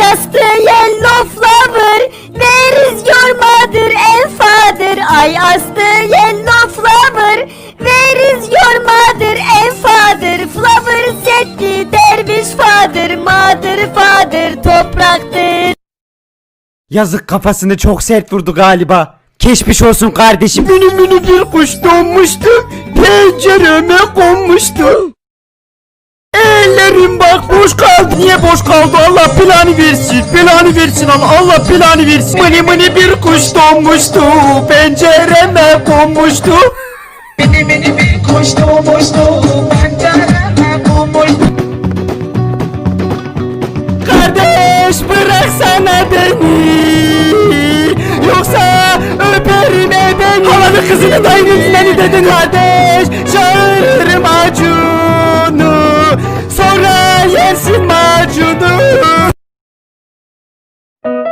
asked the yellow flower, where is your mother and father? I asked the yellow flower, where is your mother and father? Flower the derviş father, mother father topraktır. Yazık kafasını çok sert vurdu galiba. Geçmiş olsun kardeşim. Mini mini bir kuş donmuştu. Pencereme konmuştu. Bak boş kaldı. Niye boş kaldı? Allah planı versin. Planı versin Allah. Allah planı versin. Mini mini bir kuş donmuştu. Pencereme konmuştu. Mini mini bir kuş doğmuştu pencereme konmuştu Kardeş bıraksana beni Yoksa öperim ebeni Halanı kızını dayının beni dedin kardeş Çağırırım acunu Sonra yersin macunu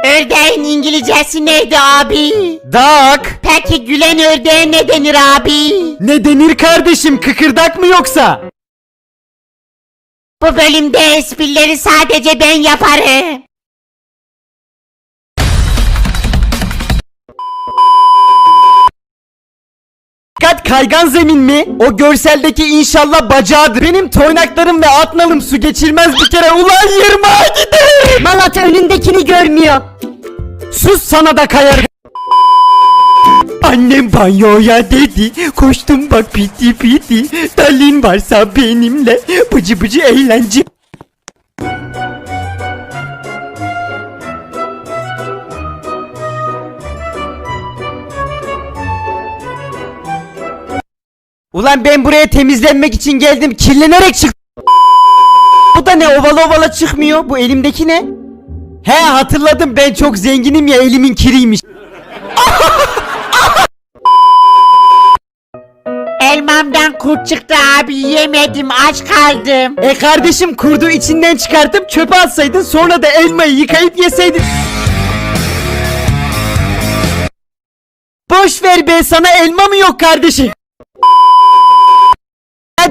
Ördeğin İngilizcesi neydi abi? Dak Peki gülen ördeğe ne denir abi? Ne denir kardeşim kıkırdak mı yoksa? Bu bölümde esprileri sadece ben yaparım. Dikkat kaygan zemin mi? O görseldeki inşallah bacağıdır. Benim toynaklarım ve atnalım su geçirmez bir kere. Ulan yırmağa giderim. Malat önündekini görmüyor. Sus sana da kayar. Annem banyoya dedi. Koştum bak piti piti. Dalin varsa benimle. Bıcı bıcı eğlence. Ulan ben buraya temizlenmek için geldim. Kirlenerek çık. Bu da ne ovala ovala çıkmıyor. Bu elimdeki ne? He hatırladım ben çok zenginim ya elimin kiriymiş. Elmamdan kurt çıktı abi yemedim aç kaldım. E kardeşim kurdu içinden çıkartıp çöpe atsaydın sonra da elmayı yıkayıp yeseydin. Boş ver be sana elma mı yok kardeşim?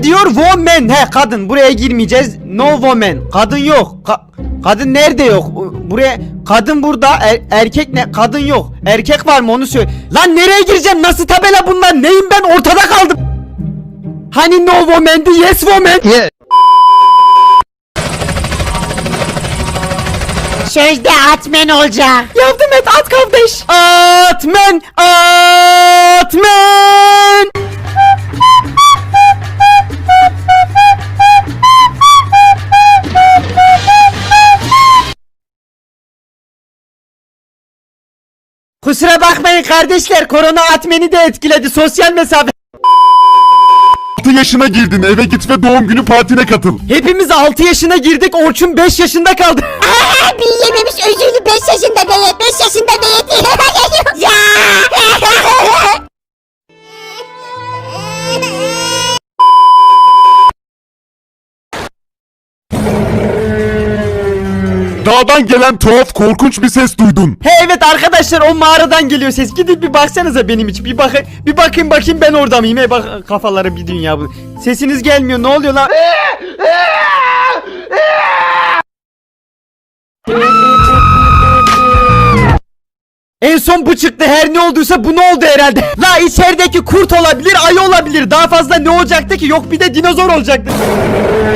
Ne diyor woman. He kadın. Buraya girmeyeceğiz. No woman. Kadın yok. Ka- kadın nerede yok? Buraya kadın burada. Er- erkek ne? Kadın yok. Erkek var mı? Onu söyle. Lan nereye gireceğim? Nasıl tabela bunlar? Neyim ben? Ortada kaldım. Hani no woman'di yes woman. Sözde atmen olacak. Yardım et at kardeş. Atmen, atmen. Kusura bakmayın kardeşler korona atmeni de etkiledi sosyal mesafe. 6 yaşına girdin eve git ve doğum günü partine katıl. Hepimiz 6 yaşına girdik Orçun 5 yaşında kaldı. Abi yememiş özürlü 5 yaşında değil Dağdan gelen tuhaf korkunç bir ses duydun. He evet arkadaşlar o mağaradan geliyor ses. Gidip bir baksanıza benim için. Bir bakın bir bakın bakayım ben orada mıyım? He bak kafaları bir dünya bu. Sesiniz gelmiyor. Ne oluyor lan? En son bu çıktı. Her ne olduysa bu ne oldu herhalde. La içerideki kurt olabilir, ayı olabilir. Daha fazla ne olacaktı ki? Yok bir de dinozor olacaktı.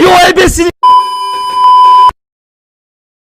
Yo ebesini.